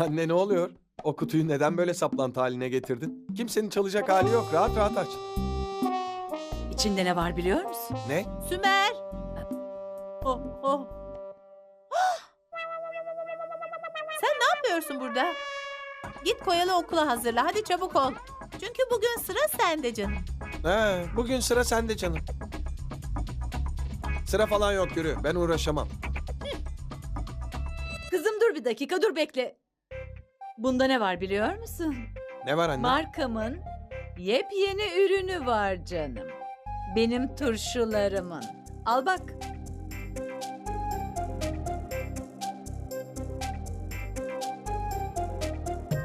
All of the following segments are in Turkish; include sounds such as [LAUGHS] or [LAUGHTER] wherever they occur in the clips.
Anne ne oluyor? O kutuyu neden böyle saplantı haline getirdin? Kimsenin çalacak hali yok. Rahat rahat aç. İçinde ne var biliyor musun? Ne? Sümer. Oh, oh. Sen ne yapıyorsun burada? Git koyalı okula hazırla. Hadi çabuk ol. Çünkü bugün sıra sende canım. He, bugün sıra sende canım. Sıra falan yok yürü. Ben uğraşamam. Kızım dur bir dakika dur bekle. Bunda ne var biliyor musun? Ne var anne? Markamın yepyeni ürünü var canım. Benim turşularımın. Al bak.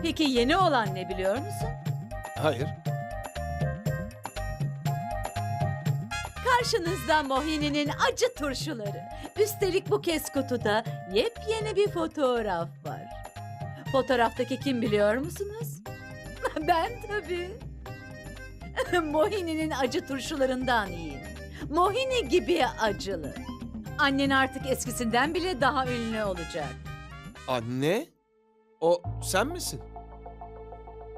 Peki yeni olan ne biliyor musun? Hayır. Karşınızda Mohini'nin acı turşuları. Üstelik bu kez kutuda yepyeni bir fotoğraf var. Fotoğraftaki kim biliyor musunuz? [LAUGHS] ben tabii. [LAUGHS] Mohini'nin acı turşularından yiyin. Mohini gibi acılı. Annen artık eskisinden bile daha ünlü olacak. Anne? O sen misin?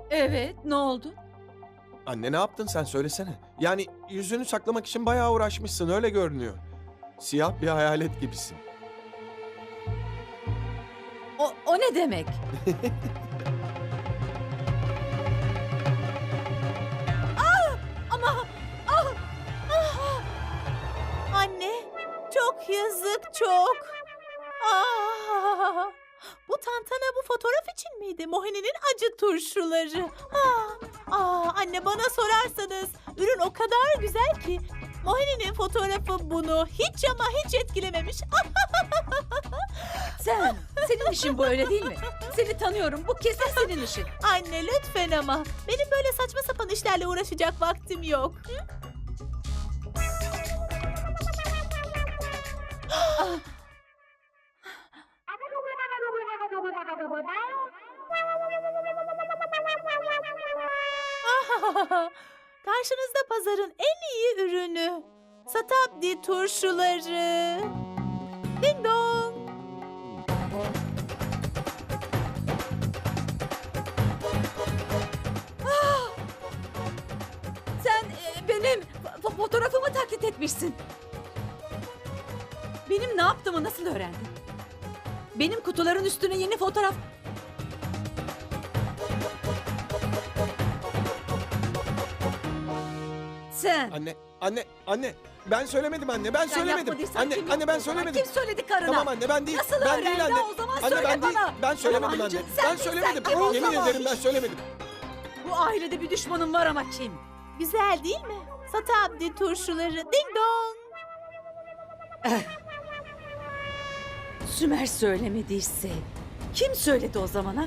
Evet, ne oldu? Anne ne yaptın sen söylesene. Yani yüzünü saklamak için bayağı uğraşmışsın öyle görünüyor. Siyah bir hayalet gibisin. O, o ne demek? [LAUGHS] ah, ama ah, ah. Anne, çok yazık çok. Aa, bu tantana bu fotoğraf için miydi? Mohini'nin acı turşuları. Aa, aa, anne bana sorarsanız ürün o kadar güzel ki Mohini'nin fotoğrafı bunu hiç ama hiç etkilememiş. [LAUGHS] Sen, senin işin bu öyle değil mi? Seni tanıyorum, bu kesin senin işin. [LAUGHS] Anne lütfen ama benim böyle saçma sapan işlerle uğraşacak vaktim yok. [LAUGHS] Karşınızda pazarın en iyi ürünü. Satabdi turşuları. Ding dong. Sen e, benim fo- fotoğrafımı taklit etmişsin. Benim ne yaptığımı nasıl öğrendin? Benim kutuların üstüne yeni fotoğraf... Sen... Anne, anne, anne. Ben söylemedim anne. Ben Sen söylemedim. yapmadıysan Anne, kim anne yaptı ben o zaman? söylemedim. Kim söyledi karına? Tamam anne ben değil. Nasıl ben öğrendi değil anne. o zaman anne söyle ben değil. bana. Ben söylemedim anne. Sen ben değilsen söylemedim. kim o Yemin zaman? ederim ben söylemedim. Bu ailede bir düşmanım var ama kim? Güzel değil mi? Satabdi turşuları. Ding dong. Sümer söylemediyse kim söyledi o zaman ha?